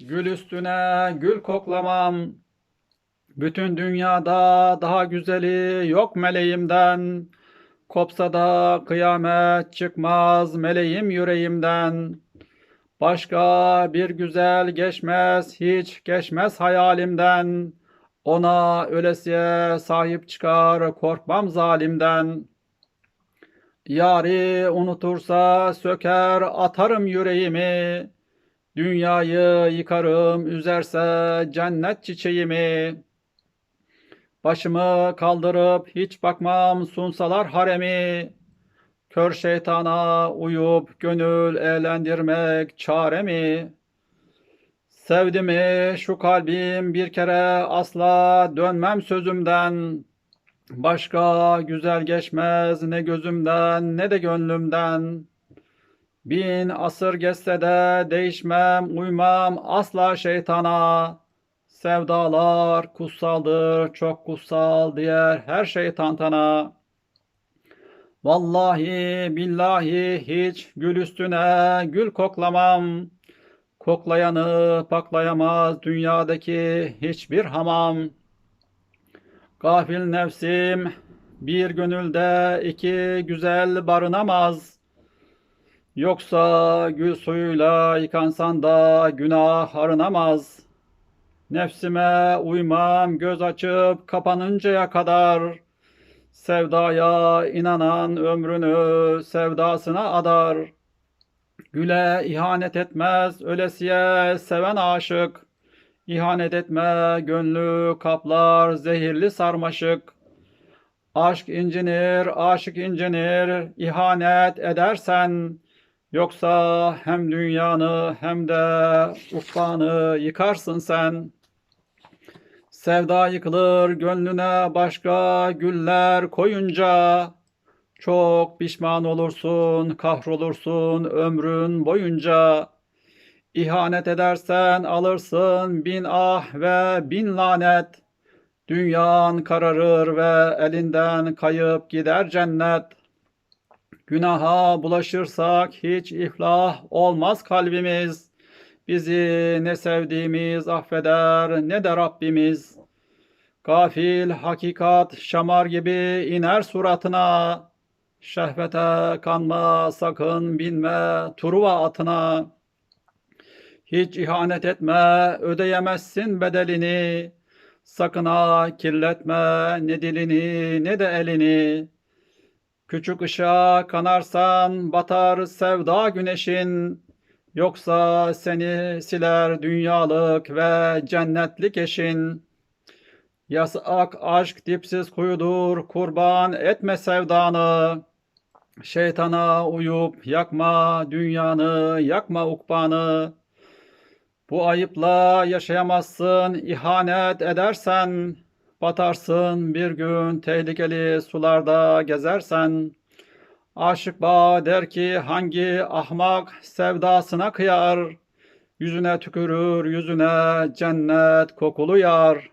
Gül üstüne gül koklamam. Bütün dünyada daha güzeli yok meleğimden. Kopsa da kıyamet çıkmaz meleğim yüreğimden. Başka bir güzel geçmez, hiç geçmez hayalimden. Ona ölesiye sahip çıkar, korkmam zalimden. Yari unutursa söker atarım yüreğimi. Dünyayı yıkarım üzerse cennet çiçeğimi. Başımı kaldırıp hiç bakmam sunsalar haremi. Kör şeytana uyup gönül eğlendirmek çare mi? Sevdi mi şu kalbim bir kere asla dönmem sözümden. Başka güzel geçmez ne gözümden ne de gönlümden. Bin asır geçse de değişmem, uymam asla şeytana. Sevdalar kutsaldır, çok kutsal diğer her şey tantana. Vallahi billahi hiç gül üstüne gül koklamam. Koklayanı paklayamaz dünyadaki hiçbir hamam. Gafil nefsim bir gönülde iki güzel barınamaz. Yoksa gül suyuyla yıkansan da günah arınamaz. Nefsime uymam göz açıp kapanıncaya kadar. Sevdaya inanan ömrünü sevdasına adar. Güle ihanet etmez ölesiye seven aşık. İhanet etme gönlü kaplar zehirli sarmaşık. Aşk incinir, aşık incinir, ihanet edersen. Yoksa hem dünyanı hem de ukbanı yıkarsın sen. Sevda yıkılır gönlüne başka güller koyunca. Çok pişman olursun, kahrolursun ömrün boyunca. İhanet edersen alırsın bin ah ve bin lanet. Dünyan kararır ve elinden kayıp gider cennet. Günaha bulaşırsak hiç iflah olmaz kalbimiz. Bizi ne sevdiğimiz affeder ne de Rabbimiz. Gafil hakikat şamar gibi iner suratına. Şehvete kanma sakın binme Truva atına. Hiç ihanet etme ödeyemezsin bedelini. Sakın ha kirletme ne dilini ne de elini. Küçük ışığa kanarsan batar sevda güneşin. Yoksa seni siler dünyalık ve cennetlik eşin. Yasak aşk dipsiz kuyudur, kurban etme sevdanı. Şeytana uyup yakma dünyanı, yakma ukbanı. Bu ayıpla yaşayamazsın, ihanet edersen. Batarsın bir gün tehlikeli sularda gezersen. Aşık bağ der ki hangi ahmak sevdasına kıyar. Yüzüne tükürür yüzüne cennet kokulu yar.